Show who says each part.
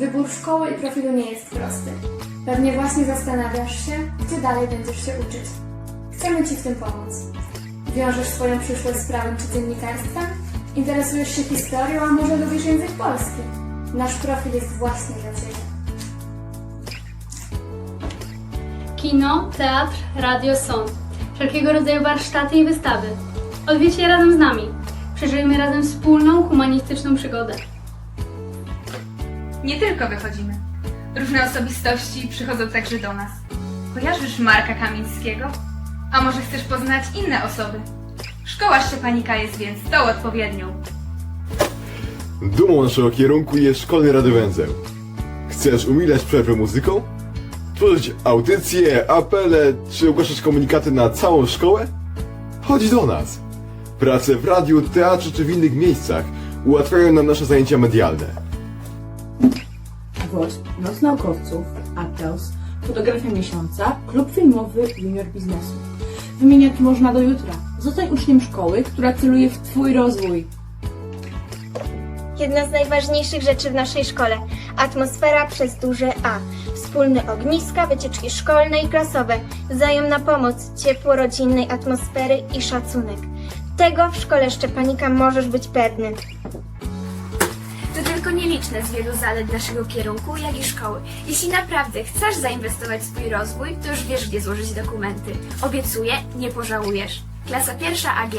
Speaker 1: Wybór szkoły i profilu nie jest prosty. Pewnie właśnie zastanawiasz się, gdzie dalej będziesz się uczyć. Chcemy Ci w tym pomóc. Wiążesz swoją przyszłość z prawem czy dziennikarstwem? Interesujesz się historią, a może lubisz język polski? Nasz profil jest właśnie dla Ciebie.
Speaker 2: Kino, teatr, radio, sąd. Wszelkiego rodzaju warsztaty i wystawy. Odwiedź je razem z nami. Przeżyjmy razem wspólną, humanistyczną przygodę.
Speaker 3: Nie tylko wychodzimy. Różne osobistości przychodzą także do nas. Kojarzysz Marka Kamińskiego? A może chcesz poznać inne osoby? Szkoła Szczepanika jest więc tą odpowiednią.
Speaker 4: Dumą naszego kierunku jest szkolny radiowęzeł. Chcesz umilać przerwę muzyką? Tworzyć audycje, apele, czy ogłaszać komunikaty na całą szkołę? Chodź do nas! Prace w radiu, teatrze czy w innych miejscach ułatwiają nam nasze zajęcia medialne.
Speaker 5: WOŚP, Noc Naukowców, Ateos, Fotografia Miesiąca, Klub Filmowy Junior Biznesu. Wymieniać można do jutra. Zostań uczniem szkoły, która celuje w Twój rozwój.
Speaker 6: Jedna z najważniejszych rzeczy w naszej szkole. Atmosfera przez duże A. Wspólne ogniska, wycieczki szkolne i klasowe, wzajemna pomoc, ciepło rodzinnej atmosfery i szacunek. Tego w szkole Szczepanika możesz być pewny.
Speaker 7: Nieliczne z wielu zalet naszego kierunku, jak i szkoły. Jeśli naprawdę chcesz zainwestować w swój rozwój, to już wiesz, gdzie złożyć dokumenty. Obiecuję, nie pożałujesz. Klasa pierwsza AG.